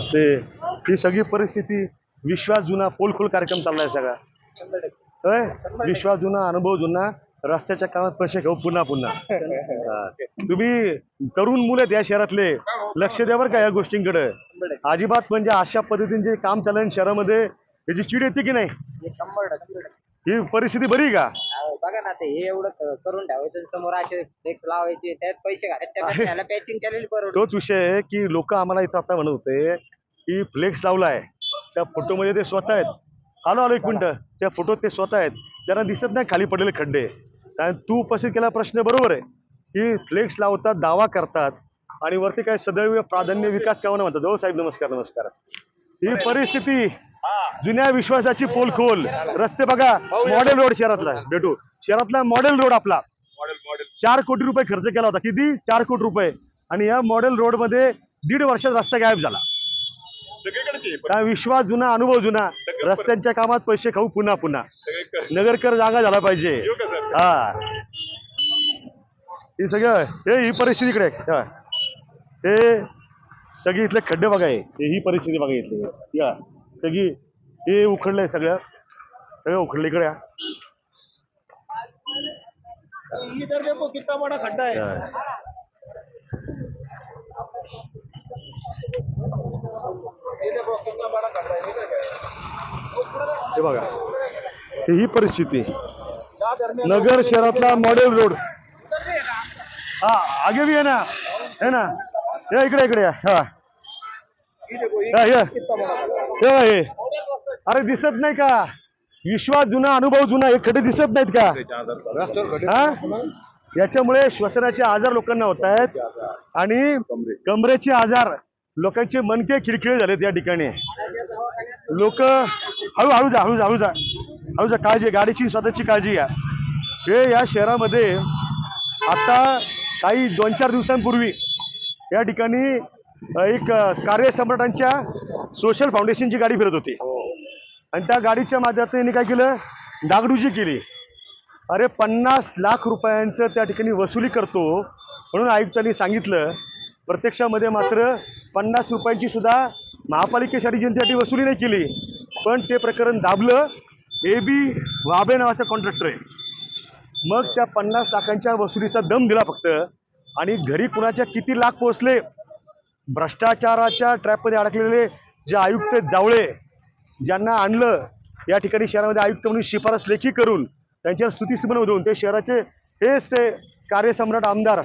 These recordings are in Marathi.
नमस्ते. ही सगळी परिस्थिती विश्वास जुना पोलखोल कार्यक्रम चाललाय सगळा. होय? विश्वास जुना अनुभव जुना रस्त्याच्या कामात पैसे घेऊ पुन्हा पुन्हा. तुम्ही तरुण मुलं आहेत या शहरातले. लक्ष द्या बरं का या गोष्टींकडे. अजिबात म्हणजे अशा पद्धतीने जे काम चाललंय ना शहरामध्ये याची चिड येते की नाही? ही परिस्थिती बरी का? बघा ना ते हे एवढं करून ठेवायचं समोर असे फ्लेक्स लावायचे त्यात पैसे घालायचे पॅचिंग केलेली तोच विषय आहे की लोक आम्हाला इथं आता म्हणत होते की फ्लेक्स लावलाय त्या फोटोमध्ये ते स्वतः आहेत. आलो आलो एक मिनटं. त्या फोटोत ते स्वतः आहेत. त्यांना दिसत नाही खाली पडलेले खड्डे. कारण तू उपस्थित केला प्रश्न बरोबर आहे. की फ्लेक्स लावतात दावा करतात आणि वरती काय सदैव प्राधान्य विकास कामं म्हणतात. हो साहेब नमस्कार नमस्कार. ही परिस्थिती जुन्या विश्वासाची पोलखोल. रस्ते बघा मॉडेल रोड शहरातला भेटू. शहरातला मॉडेल रोड आपला. चार कोटी रुपये खर्च केला होता. किती? चार कोटी रुपये. आणि या मॉडेल रोडमध्ये दीड वर्षात रस्ता गायब झाला. काय विश्वास जुना अनुभव जुना. रस्त्यांच्या कामात पैसे खाऊ पुन्हा पुन्हा. नगरकर जागा झाला पाहिजे. हा. ही सगळं हे ही परिस्थिती इकडे. आहे. हा. सगळी इथले खड्डे बघा हे. हे ही परिस्थिती बघा इथली. या. सगळी हे उखडलंय सगळं. सगळं उखडलं इकडे या. इधर देखो कितना बड़ा खड्डा है. हे बघा. ही परिस्थिती. नगर शहरातला मॉडेल रोड हा आगे भी है ना? है ना? या इकडे इकडे या. हा. हे हे. अरे दिसत नाही का? विश्वास जुना अनुभव जुना हे खडे दिसत नाहीत का? हा? याच्यामुळे श्वसनाचे आजार लोकांना होत आहेत. आणि कमरेचे आजार लोकांचे मनके खिळखिळे झालेत या ठिकाणी. लोक हळू हळू जा हळू जा हळू जा. हळू जा काळजी गाडीची स्वतःची काळजी घ्या. हे या शहरामध्ये आता काही दोन चार दिवसांपूर्वी या ठिकाणी एक कार्य कार्यसम्राटांच्या सोशल फाउंडेशनची गाडी फिरत होती. आणि त्या गाडीच्या माध्यमातून यांनी काय केलं? डागडुजी केली. अरे पन्नास लाख रुपयांचं त्या ठिकाणी वसुली करतो म्हणून आयुक्तांनी सांगितलं. प्रत्यक्षामध्ये मात्र पन्नास रुपयांची सुद्धा महापालिकेसाठी जनतेसाठी वसुली नाही केली. पण ते प्रकरण दाबलं ए बी वाबे नावाचा कॉन्ट्रॅक्टर आहे. मग त्या पन्नास लाखांच्या वसुलीचा दम दिला फक्त. आणि घरी कुणाच्या किती लाख पोहोचले? भ्रष्टाचाराच्या ट्रॅपमध्ये अडकलेले जे आयुक्त जावळे ज्यांना आणलं या ठिकाणी शहरामध्ये आयुक्त म्हणून शिफारस लेखी करून त्यांच्या स्तुतीसुमन देऊन ते शहराचे हेच ते कार्यसम्राट आमदार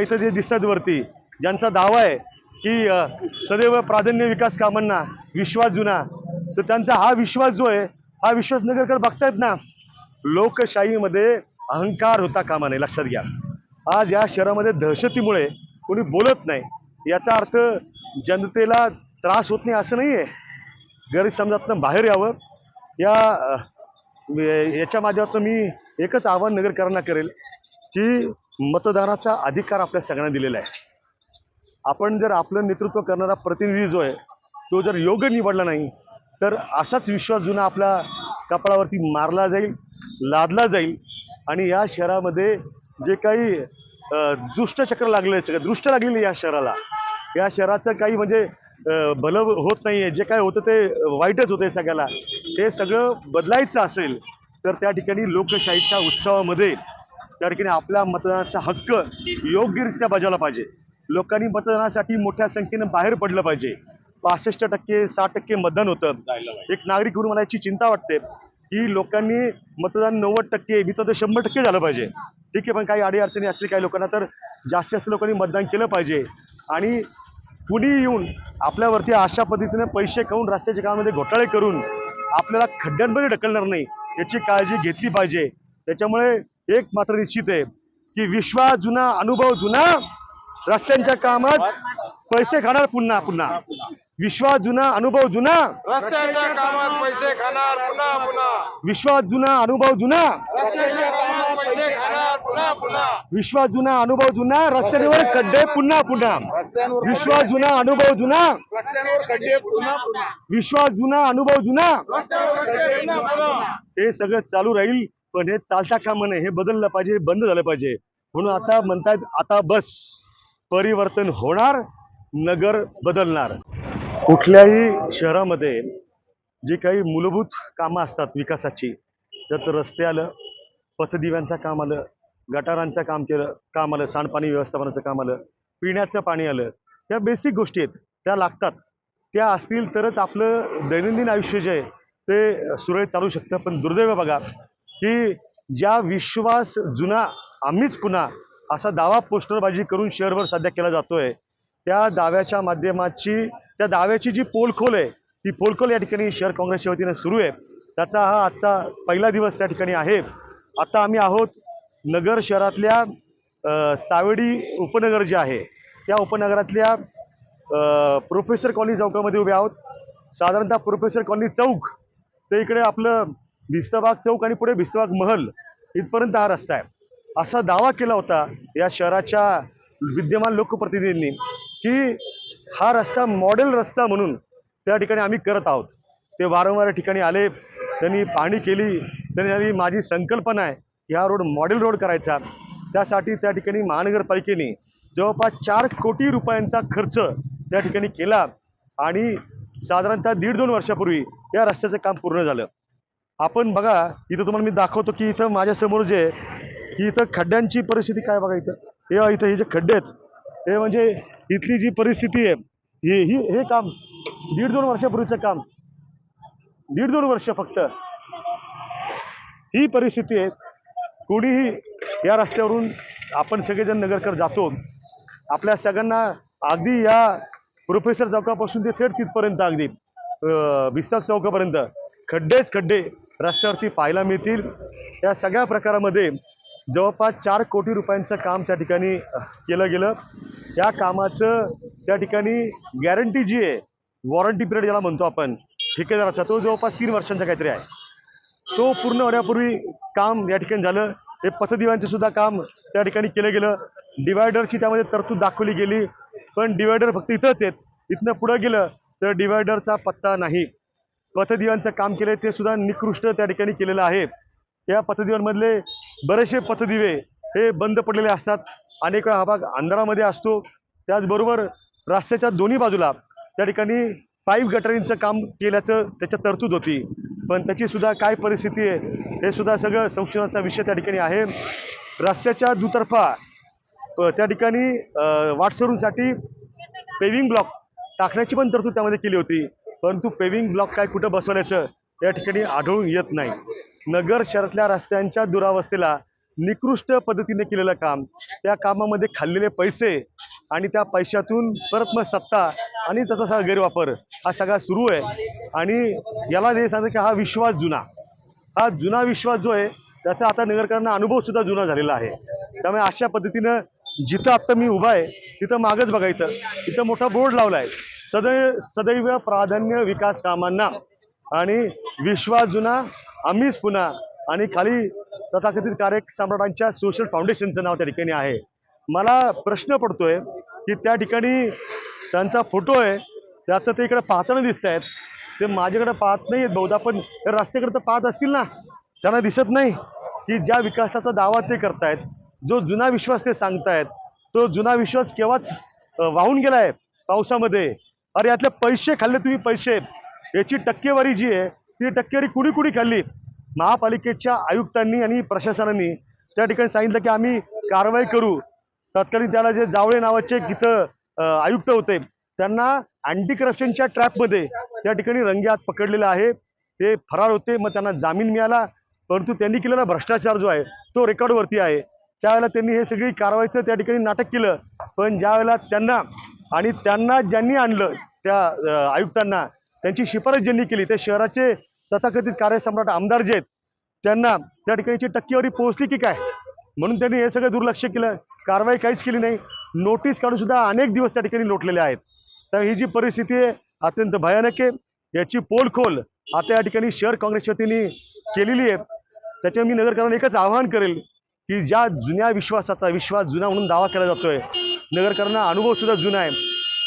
इथं जे दिसतात वरती ज्यांचा दावा आहे की सदैव प्राधान्य विकास कामांना विश्वास जुना. तर त्यांचा हा विश्वास जो आहे हा विश्वास नगरकर बघतायत ना लोकशाहीमध्ये अहंकार होता कामा नये लक्षात घ्या. आज या शहरामध्ये दहशतीमुळे कोणी बोलत नाही याचा अर्थ जनतेला त्रास होत नाही असं नाही आहे गरीब समाजातनं बाहेर यावं. या याच्या माध्यमातून मी एकच आव्हान नगरकरांना करेल की मतदानाचा अधिकार आपल्या सगळ्यांना दिलेला आहे. आपण जर आपलं नेतृत्व करणारा प्रतिनिधी जो आहे तो जर योग्य निवडला नाही तर असाच विश्वास जुना आपल्या कपाळावरती मारला जाईल लादला जाईल आणि या शहरामध्ये जे काही दुष्टचक्र लागलं आहे सगळं दृष्ट लागलेली आहे या शहराला. या शहराचं काही म्हणजे भलं होत नाही आहे जे काय होतं ते वाईटच होतं सगळ्याला. हे सगळं बदलायचं असेल तर त्या ठिकाणी लोकशाहीच्या उत्सवामध्ये त्या ठिकाणी आपल्या मतदानाचा हक्क योग्यरित्या बजावला पाहिजे. लोकांनी मतदानासाठी मोठ्या संख्येनं बाहेर पडलं पाहिजे. पासष्ट टक्के साठ टक्के मतदान होतं. एक नागरिक म्हणून मला याची चिंता वाटते की लोकांनी मतदान नव्वद टक्के मी तर शंभर टक्के झालं पाहिजे. ठीक आहे पण काही अडीअडचणी असतील काही लोकांना तर जास्तीत जास्त लोकांनी मतदान केलं पाहिजे. आणि कुणी येऊन आपल्यावरती अशा पद्धतीने पैसे खाऊन रस्त्याच्या कामामध्ये घोटाळे करून आपल्याला खड्ड्यांमध्ये ढकलणार नाही याची काळजी घेतली पाहिजे. त्याच्यामुळे एक मात्र निश्चित आहे की विश्वास जुना अनुभव जुना रस्त्यांच्या कामात पैसे खाणार पुन्हा पुन्हा. विश्वास जुना अनुभव जुना. रस्त्याच्या कामात पैसे खाणार पुन्हा पुन्हा. विश्वास जुना अनुभव जुना. रस्त्याच्या कामात पैसे खाणार पुन्हा पुन्हा. विश्वास जुना अनुभव जुना. रस्त्यांवर खड्डे पुन्हा पुन्हा. विश्वास जुना अनुभव जुना. रस्त्यांवर खड्डे पुन्हा पुन्हा. विश्वास जुना अनुभव जुना. रस्त्यावर खड्डे पुन्हा पुन्हा. हे सगळं चालू राहील पण हे चालता कामा नये. हे बदललं पाहिजे हे बंद झालं पाहिजे. म्हणून आता म्हणतायत आता बस. परिवर्तन होणार नगर बदलणार. कुठल्याही शहरामध्ये जी काही मूलभूत कामं असतात विकासाची त्यात रस्ते आलं पथदिव्यांचं काम आलं गटारांचं काम केलं काम आलं सांडपाणी व्यवस्थापनाचं काम आलं पिण्याचं पाणी आलं त्या बेसिक गोष्टी आहेत. त्या लागतात. त्या असतील तरच आपलं दैनंदिन आयुष्य जे आहे ते सुरळीत चालू शकतं. पण दुर्दैव बघा की ज्या विश्वास जुना आम्हीच पुन्हा असा दावा पोस्टरबाजी करून शेअरवर सध्या केला जातोय. त्या दाव्याच्या माध्यमाची त्या दाव्याची जी पोलखोल आहे ती पोलखोल या ठिकाणी शहर काँग्रेसच्या वतीने सुरू आहे. त्याचा हा आजचा पहिला दिवस त्या ठिकाणी आहे. आता आम्ही आहोत नगर शहरातल्या सावडी उपनगर जे आहे त्या उपनगरातल्या प्रोफेसर कॉलनी चौकामध्ये उभे आहोत. साधारणतः प्रोफेसर कॉलनी चौक ते इकडे आपलं भिस्तबाग चौक आणि पुढे भिस्तबाग महल इथपर्यंत हा रस्ता आहे. असा दावा केला होता या शहराच्या विद्यमान लोकप्रतिनिधींनी की हा रस्ता मॉडेल रस्ता म्हणून त्या ठिकाणी आम्ही करत आहोत. ते वारंवार ठिकाणी आले त्यांनी पाहणी केली त्यांनी माझी संकल्पना आहे की हा रोड मॉडेल रोड करायचा. त्यासाठी त्या ठिकाणी महानगरपालिकेने जवळपास चार कोटी रुपयांचा खर्च त्या ठिकाणी केला आणि साधारणतः दीड दोन वर्षापूर्वी या रस्त्याचं काम पूर्ण झालं. आपण बघा इथं तुम्हाला मी दाखवतो की इथं माझ्यासमोर जे की इथं खड्ड्यांची परिस्थिती काय बघा इथं? हे इथं हे जे खड्डे आहेत हे म्हणजे इथली जी परिस्थिती आहे ही ही हे काम दीड दोन वर्षापूर्वीचं काम. दीड दोन वर्ष फक्त. ही परिस्थिती आहे कोणीही या रस्त्यावरून आपण सगळेजण नगरकर जातो. आपल्या सगळ्यांना अगदी या प्रोफेसर चौकापासून ते थेट तिथपर्यंत अगदी अं, विसाक चौकापर्यंत खड्डेच खड्डे रस्त्यावरती पाहायला मिळतील. या सगळ्या प्रकारामध्ये जवळपास चार कोटी रुपयांचं काम त्या ठिकाणी केलं गेलं. त्या कामाचं त्या ठिकाणी गॅरंटी जी आहे वॉरंटी पिरियड ज्याला म्हणतो आपण ठेकेदाराचा तो जवळपास तीन वर्षांचा काहीतरी आहे. तो पूर्ण होण्यापूर्वी काम या ठिकाणी झालं. हे पथदिव्यांचं सुद्धा काम त्या ठिकाणी केलं गेलं. डिवायडरची त्यामध्ये तरतूद दाखवली गेली. पण डिवायडर फक्त इथंच आहेत. इथनं पुढं गेलं तर डिवायडरचा पत्ता नाही. पथदिव्यांचं काम केलं ते सुद्धा निकृष्ट त्या ठिकाणी केलेलं आहे. या पथदिव्यांमधले बरेचसे पथदिवे हे बंद पडलेले असतात. अनेक वेळा हा भाग अंधारामध्ये असतो. त्याचबरोबर रस्त्याच्या दोन्ही बाजूला त्या ठिकाणी पाईप गटरींचं काम केल्याचं त्याच्या तरतूद होती. पण त्याचीसुद्धा काय परिस्थिती आहे हे सुद्धा सगळं संशोधनाचा विषय त्या ठिकाणी आहे. रस्त्याच्या दुतर्फा त्या ठिकाणी वाटसरूंसाठी पेविंग ब्लॉक टाकण्याची पण तरतूद त्यामध्ये केली होती. परंतु पेविंग ब्लॉक काय कुठं बसवण्याचं या ठिकाणी आढळून येत नाही. नगर शहरातल्या रस्त्यांच्या दुरावस्थेला निकृष्ट पद्धतीने केलेलं काम. त्या कामामध्ये खाल्लेले पैसे आणि त्या पैशातून परत मग सत्ता आणि त्याचा सगळा गैरवापर हा सगळा सुरू आहे. आणि याला हे सांगतं की हा विश्वास जुना. हा जुना विश्वास जो आहे त्याचा आता नगरकरांना अनुभवसुद्धा जुना झालेला आहे. त्यामुळे अशा पद्धतीनं जिथं आत्ता मी उभा आहे तिथं मागच बघायचं तिथं मोठा बोर्ड लावला आहे सदैव सदैव प्राधान्य विकास कामांना. आणि विश्वास जुना आम्हीच पुन्हा आणि खाली तथाकथित कार्यक सम्राटांच्या सोशल फाउंडेशनचं नाव त्या ठिकाणी आहे. मला प्रश्न पडतोय की त्या ठिकाणी त्यांचा फोटो आहे त्यात ते इकडे पाहताना दिसत आहेत. ते माझ्याकडे पाहत नाही आहेत बहुधा पण रस्त्याकडे तर पाहत असतील ना. त्यांना दिसत नाही की ज्या विकासाचा दावा ते करतायत जो जुना विश्वास ते सांगतायत तो जुना विश्वास केव्हाच वाहून वाहून गेलाय पावसामध्ये? अरे यातले पैसे खाल्ले तुम्ही पैसे. याची टक्केवारी जी आहे ती टक्केवारी कुणी कुणी खाल्ली? महापालिकेच्या आयुक्तांनी आणि प्रशासनाने. त्या ठिकाणी सांगितलं की आम्ही कारवाई करू. तत्कालीन त्याला जे जावळे नावाचे एक आयुक्त होते त्यांना अँटी करप्शनच्या ट्रॅपमध्ये त्या ठिकाणी रंग्यात पकडलेलं आहे. ते फरार होते मग त्यांना जामीन मिळाला. परंतु त्यांनी केलेला भ्रष्टाचार जो आहे तो रेकॉर्डवरती आहे. त्यावेळेला त्यांनी हे सगळी कारवाईचं त्या ठिकाणी नाटक केलं. पण ज्यावेळेला त्यांना आणि त्यांना ज्यांनी आणलं त्या आयुक्तांना त्यांची शिफारस ज्यांनी केली ते शहराचे तथाकथित कार्यसम्राट आमदार जे आहेत त्यांना त्या ठिकाणीची टक्केवारी पोहोचली की काय? म्हणून त्यांनी हे सगळं दुर्लक्ष केलं. कारवाई काहीच केली नाही. नोटीस काढूनसुद्धा अनेक दिवस त्या ठिकाणी लोटलेले आहेत. तर ही जी परिस्थिती आहे अत्यंत भयानक आहे. याची पोलखोल आता या ठिकाणी शहर काँग्रेसच्या वतीने केलेली आहे. त्याच्यामुळे मी नगरकरांना एकच आवाहन करेल की ज्या जुन्या विश्वासाचा विश्वास जुना म्हणून दावा केला जातोय नगरकरांना अनुभवसुद्धा जुना आहे.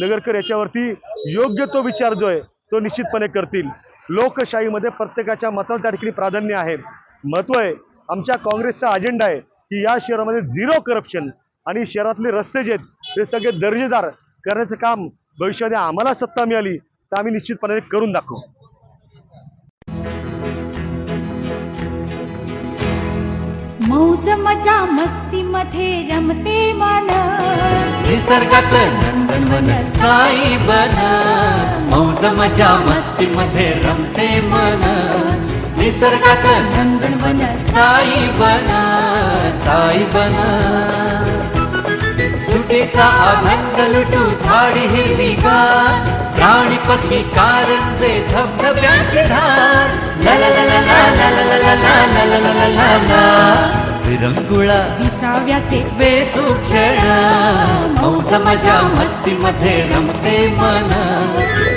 नगरकर याच्यावरती योग्य तो विचार जो आहे तो निश्चितपणे करतील. लोकशाहीमध्ये प्रत्येकाच्या मताला त्या ठिकाणी प्राधान्य आहे. महत्त्व आहे आमच्या काँग्रेसचा अजेंडा आहे की या शहरामध्ये झिरो करप्शन आणि शहरातले रस्ते जे आहेत ते सगळे दर्जेदार करण्याचं काम भविष्यामध्ये आम्हाला सत्ता मिळाली तर आम्ही निश्चितपणे करून दाखवू. मौज मजा मस्ती मध्ये रमते मन निसर्गात नंदनवन साई बन मौज मजा मस्ती मध्ये रमते मन निसर्गात नंदनवन साई बन साई बन सुटीचा आनंद लुटू झाडी हिरवीगार प्राणी पक्षी कारंजे धबधब्याची धार ला ला ला ला ला ला ला ला ला ला ला ला ला ला ला विरंगुळा विसाव्याचे वेचू क्षण मौज मजा मस्ती मध्ये रमते मन